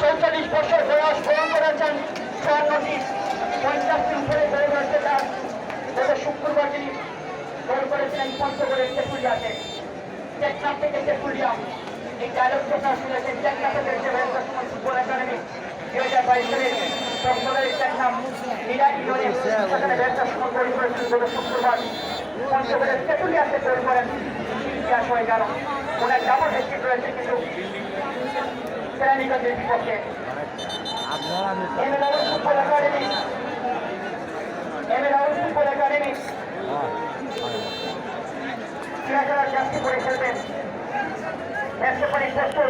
চৌচল্লিশ বছর বয়স গ্রহণ করেছেন নোটিশ পঞ্চাশ দিন ধরে ধরে রয়েছে তার গত শুক্রবার তিনি গোল করেছিলেন পঞ্চগড়ের তেপুলিয়াতে টেকনাফ থেকে তেপুলিয়া এই ডায়লগ প্রকাশ করেছেন টেকনাফে রয়েছে রয়েছে ফুটবল একাডেমি দুই হাজার বাইশ সালের পঞ্চগড়ের টেকনাফ গত শুক্রবার পঞ্চগড়ের তেপুলিয়াতে গোল করেন ইতিহাস হয়ে গেল ওনার ডাবল হ্যাট্রিক রয়েছে কিন্তু কেরানীগঞ্জের বিপক্ষে M A Rahul football academy M A Rahul football academy ক্রীড়া খেলার জাতি করে খেলবেন ব্যবসা প্রস্তুত